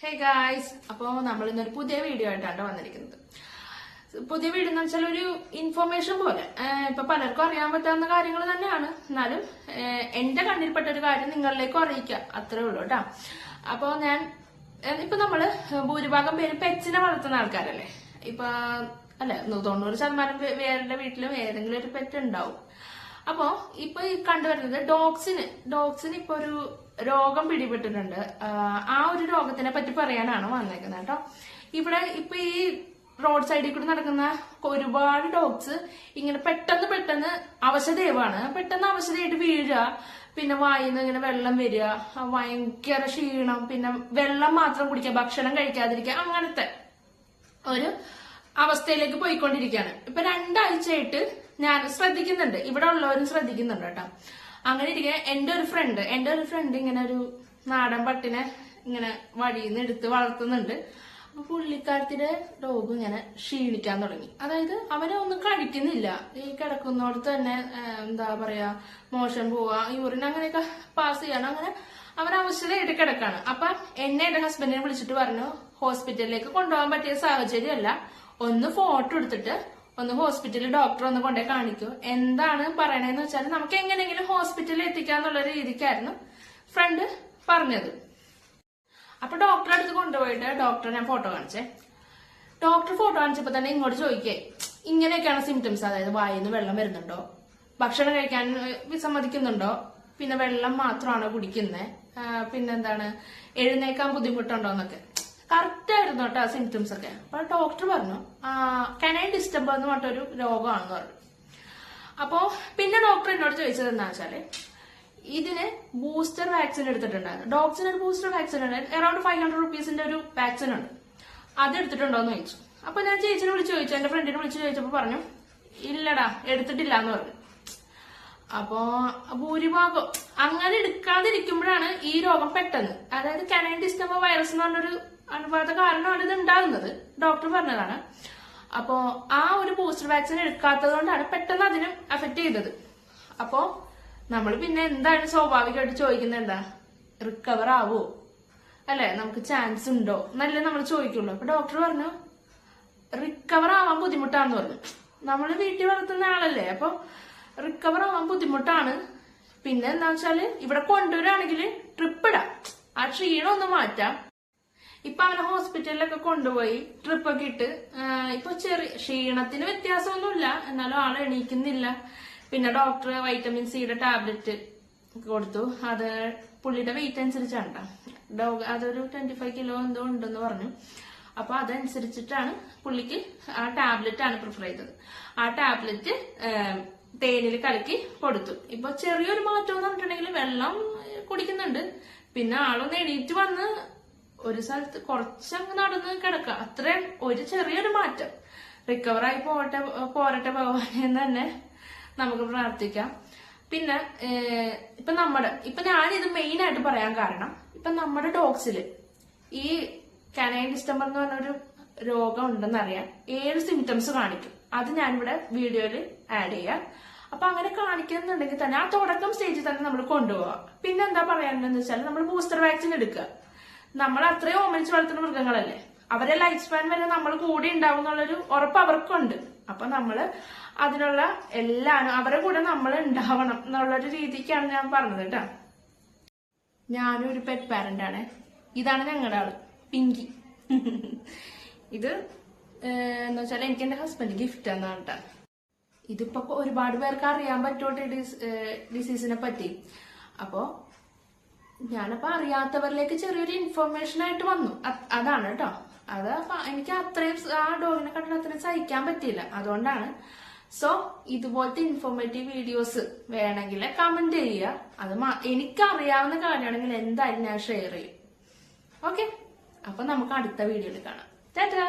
Hey guys അപ്പോൾ നമ്മൾ ഇന്നൊരു പുതിയ വീഡിയോ ആയിട്ടാണ് വന്നിരിക്കുന്നത്. പുതിയ വീഡിയോ എന്ന് വെച്ചാൽ ഒരു ഇൻഫർമേഷൻ പോലെ. ഇപ്പൊ പലർക്കും അറിയാൻ പറ്റാവുന്ന കാര്യങ്ങൾ തന്നെയാണ്. എന്നാലും എന്റെ കണ്ണിൽപ്പെട്ട ഒരു കാര്യം നിങ്ങളിലേക്ക് അറിയിക്കുക അത്രേ ഉള്ളൂ കേട്ടോ. അപ്പോൾ ഞാൻ ഇപ്പൊ നമ്മൾ ഭൂരിഭാഗം പേര് പെറ്റ്സിനെ വളർത്തുന്ന ആൾക്കാരല്ലേ? ഇപ്പൊ അല്ലെ തൊണ്ണൂറ് ശതമാനം വേറെ വീട്ടിലും ഏതെങ്കിലും ഒരു പെറ്റ് ഉണ്ടാവും. അപ്പോ ഇപ്പൊ കണ്ടുവരുന്നത് ഡോഗ്സിന് ഡോഗ്സിന് ഇപ്പൊ ഒരു രോഗം പിടിപെട്ടിട്ടുണ്ട് ആ, ഒരു രോഗത്തിനെ പറ്റി പറയാനാണ് വന്നേക്കുന്നത് കേട്ടോ. ഇവിടെ ഇപ്പൊ ഈ റോഡ് സൈഡിൽ കൂടി നടക്കുന്ന ഒരുപാട് ഡോഗ്സ് ഇങ്ങനെ പെട്ടെന്ന് പെട്ടെന്ന് അവശദേവാണ്. പെട്ടെന്ന് അവശതയായിട്ട് വീഴുക പിന്നെ വായിന്ന് ഇങ്ങനെ വെള്ളം വരിക ഭയങ്കര ക്ഷീണം പിന്നെ വെള്ളം മാത്രം കുടിക്കുക ഭക്ഷണം കഴിക്കാതിരിക്കുക അങ്ങനത്തെ ഒരു അവസ്ഥയിലേക്ക് പോയിക്കൊണ്ടിരിക്കുകയാണ്. ഇപ്പൊ രണ്ടാഴ്ചയായിട്ട് ഞാൻ ശ്രദ്ധിക്കുന്നുണ്ട്. ഇവിടെ ഉള്ളവരും ശ്രദ്ധിക്കുന്നുണ്ട് കേട്ടോ. അങ്ങനെ ഇരിക്കെ എന്റെ ഒരു ഫ്രണ്ട് എന്റെ ഒരു ഫ്രണ്ട് ഇങ്ങനെ ഒരു നാടൻ പട്ടിനെ ഇങ്ങനെ വഴിയിൽ നിന്ന് എടുത്ത് വളർത്തുന്നുണ്ട്. അപ്പൊ പുള്ളിക്കാരത്തിന്റെ ഡോഗ് ഇങ്ങനെ ക്ഷീണിക്കാൻ തുടങ്ങി. അതായത് അവനെ ഒന്നും കഴിക്കുന്നില്ല ഈ കിടക്കുന്നിടത്ത് തന്നെ എന്താ പറയാ മോശം പോവാ യൂറിൻ അങ്ങനെയൊക്കെ പാസ് ചെയ്യണം. അങ്ങനെ അവൻ അവശതയായിട്ട് കിടക്കാണ്. അപ്പൊ എന്നെ എന്റെ ഹസ്ബൻഡിനെ വിളിച്ചിട്ട് പറഞ്ഞു ഹോസ്പിറ്റലിലേക്ക് കൊണ്ടുപോകാൻ പറ്റിയ സാഹചര്യമല്ല. ഒന്ന് ഫോട്ടോ എടുത്തിട്ട് ഒന്ന് ഹോസ്പിറ്റലിൽ ഡോക്ടർ ഒന്ന് കൊണ്ടേ കാണിക്കൂ. എന്താണ് പറയണതെന്ന് വെച്ചാൽ നമുക്ക് എങ്ങനെയെങ്കിലും ഹോസ്പിറ്റലിൽ എത്തിക്കാന്നുള്ള രീതിക്കായിരുന്നു ഫ്രണ്ട് പറഞ്ഞത്. അപ്പൊ ഡോക്ടറെ അടുത്ത് കൊണ്ടുപോയിട്ട് ഡോക്ടറെ ഞാൻ ഫോട്ടോ കാണിച്ചേ. ഡോക്ടർ ഫോട്ടോ കാണിച്ചപ്പോ തന്നെ ഇങ്ങോട്ട് ചോദിക്കേ ഇങ്ങനെയൊക്കെയാണ് സിംറ്റംസ് അതായത് വായിന്ന് വെള്ളം വരുന്നുണ്ടോ? ഭക്ഷണം കഴിക്കാൻ വിസമ്മതിക്കുന്നുണ്ടോ? പിന്നെ വെള്ളം മാത്രമാണോ കുടിക്കുന്നത് പിന്നെന്താണ്? എഴുന്നേക്കാൻ ബുദ്ധിമുട്ടുണ്ടോ എന്നൊക്കെ. കറക്റ്റ് ആയിരുന്നു കേട്ടോ ആ സിംറ്റംസ് ഒക്കെ. അപ്പൊ ഡോക്ടർ പറഞ്ഞു കനൈൻ ഡിസ്റ്റർബ് എന്ന് പറഞ്ഞൊരു രോഗമാണെന്ന് പറഞ്ഞു. അപ്പോ പിന്നെ ഡോക്ടർ എന്നോട് ചോദിച്ചത് എന്താ വെച്ചാൽ ഇതിന് ബൂസ്റ്റർ വാക്സിൻ എടുത്തിട്ടുണ്ടായിരുന്നു. ഡോക്ടറിന് ഒരു ബൂസ്റ്റർ വാക്സിൻ ഉണ്ട്. അറൌണ്ട് ഫൈവ് ഹൺഡ്രഡ് റുപ്പീസിന്റെ ഒരു വാക്സിൻ ഉണ്ട്. അത് എടുത്തിട്ടുണ്ടോ എന്ന് ചോദിച്ചു. അപ്പൊ ഞാൻ ചേച്ചിനെ വിളിച്ച് ചോദിച്ചു എന്റെ ഫ്രണ്ടിനെ വിളിച്ച് ചോദിച്ചപ്പോ പറഞ്ഞു ഇല്ലടാ എടുത്തിട്ടില്ല എന്ന് പറഞ്ഞു. അപ്പോ ഭൂരിഭാഗം അങ്ങനെ എടുക്കാതിരിക്കുമ്പോഴാണ് ഈ രോഗം പെട്ടെന്ന്. അതായത് കനൈൻ ഡിസ്റ്റംബർ വൈറസ് എന്ന് പറഞ്ഞൊരു അണുബാധ കാരണമാണ് ഇത് ഉണ്ടാകുന്നത്. ഡോക്ടർ പറഞ്ഞതാണ്. അപ്പോ ആ ഒരു ബൂസ്റ്റർ വാക്സിൻ എടുക്കാത്തത് കൊണ്ടാണ് പെട്ടെന്ന് അതിനും അഫക്ട് ചെയ്തത്. അപ്പോ നമ്മൾ പിന്നെ എന്താണ് സ്വാഭാവികമായിട്ട് ചോദിക്കുന്നത്? എന്താ? റിക്കവർ ആവോ? അല്ലെ? നമുക്ക് ചാൻസ് ഉണ്ടോ? എന്നല്ലേ നമ്മൾ ചോദിക്കുള്ളൂ. അപ്പൊ ഡോക്ടർ പറഞ്ഞു റിക്കവർ ആവാൻ ബുദ്ധിമുട്ടാന്ന് പറഞ്ഞു. നമ്മൾ വീട്ടിൽ വളർത്തുന്ന ആളല്ലേ? അപ്പൊ റിക്കവർ ആവാൻ ബുദ്ധിമുട്ടാണ്. പിന്നെ എന്താ വെച്ചാൽ ഇവിടെ കൊണ്ടുവരാണെങ്കിൽ ട്രിപ്പ് ഇടാം. ആ ക്ഷീണം ഒന്ന് മാറ്റാം. ഇപ്പൊ അവനെ ഹോസ്പിറ്റലിലൊക്കെ കൊണ്ടുപോയി ട്രിപ്പൊക്കെ ഇട്ട് ഇപ്പൊ ചെറിയ ക്ഷീണത്തിന് വ്യത്യാസമൊന്നുമില്ല. എന്നാലും ആൾ എണീക്കുന്നില്ല. പിന്നെ ഡോക്ടർ വൈറ്റമിൻ സിയുടെ ടാബ്ലറ്റ് കൊടുത്തു. അത് പുള്ളിയുടെ വെയിറ്റ് അനുസരിച്ചാണ് ഡോഗ് അതൊരു ട്വന്റി ഫൈവ് കിലോ എന്തോ ഉണ്ടെന്ന് പറഞ്ഞു. അപ്പൊ അതനുസരിച്ചിട്ടാണ് പുള്ളിക്ക് ആ ടാബ്ലറ്റ് ആണ് പ്രിഫർ ചെയ്തത്. ആ ടാബ്ലറ്റ് തേനിൽ കലക്കി കൊടുത്തു. ഇപ്പൊ ചെറിയൊരു മാറ്റം എന്ന് പറഞ്ഞിട്ടുണ്ടെങ്കിൽ വെള്ളം കുടിക്കുന്നുണ്ട്. പിന്നെ ആളൊന്ന് എണീറ്റ് വന്ന് ഒരു സ്ഥലത്ത് കുറച്ചങ്ങ് നടന്ന് കിടക്കുക. അത്രയും ഒരു ചെറിയൊരു മാറ്റം. റിക്കവറായി പോകട്ടെ പോരട്ടെ ഭഗവാൻ എന്ന് തന്നെ നമുക്ക് പ്രാർത്ഥിക്കാം. പിന്നെ ഇപ്പൊ നമ്മുടെ ഇപ്പൊ ഞാനിത് മെയിൻ ആയിട്ട് പറയാൻ കാരണം ഇപ്പൊ നമ്മുടെ ഡോഗ്സിൽ ഈ കനൈൻ ഡിസ്റ്റംബർ എന്ന് പറഞ്ഞൊരു രോഗം ഉണ്ടെന്ന് അറിയാം. ഏഴ് സിംറ്റംസ് കാണിക്കും. അത് ഞാനിവിടെ വീഡിയോയിൽ ആഡ് ചെയ്യാം. അപ്പൊ അങ്ങനെ കാണിക്കുന്നുണ്ടെങ്കിൽ തന്നെ ആ തുടക്കം സ്റ്റേജിൽ തന്നെ നമ്മൾ കൊണ്ടുപോവാം. പിന്നെ എന്താ പറയാനുള്ളതെന്ന് വെച്ചാൽ നമ്മൾ ബൂസ്റ്റർ വാക്സിൻ എടുക്കുക. നമ്മൾ അത്രയും ഓമനിച്ച് വളർത്തുന്ന മൃഗങ്ങളല്ലേ. അവരെ ലൈഫ് സ്പാൻ വരെ നമ്മൾ കൂടി ഉണ്ടാവും എന്നുള്ളൊരു ഉറപ്പ് അവർക്കുണ്ട്. അപ്പൊ നമ്മൾ അതിനുള്ള എല്ലാം അവരെ കൂടെ നമ്മൾ ഉണ്ടാവണം എന്നുള്ളൊരു രീതിക്കാണ് ഞാൻ പറഞ്ഞത് കേട്ടോ. ഞാനും ഒരു പെറ്റ് പാരന്റ് ആണ്. ഇതാണ് ഞങ്ങളുടെ ആൾ. പിങ്കി. ഇത് എന്ന് വെച്ചാൽ എനിക്ക് എന്റെ ഹസ്ബൻഡ് ഗിഫ്റ്റ് എന്നാണ് കേട്ടോ. ഇതിപ്പോ ഒരുപാട് പേർക്ക് അറിയാൻ പറ്റോട്ടെ ഡിസീസിനെ പറ്റി. അപ്പോ ഞാനപ്പോ അറിയാത്തവരിലേക്ക് ചെറിയൊരു ഇൻഫർമേഷൻ ആയിട്ട് വന്നു. അതാണ് കേട്ടോ. അത് എനിക്ക് അത്രയും ആ ഡോഗിനെ കണ്ടിട്ട് അത്രയും സഹിക്കാൻ പറ്റിയില്ല. അതുകൊണ്ടാണ്. സോ ഇതുപോലത്തെ ഇൻഫോർമേറ്റീവ് വീഡിയോസ് വേണമെങ്കിൽ കമന്റ് ചെയ്യുക. അത് എനിക്ക് എനിക്കറിയാവുന്ന കാര്യമാണെങ്കിൽ എന്തായാലും ഞാൻ ഷെയർ ചെയ്യും. ഓക്കെ അപ്പൊ നമുക്ക് അടുത്ത വീഡിയോയിൽ കാണാം. ടാറ്റാ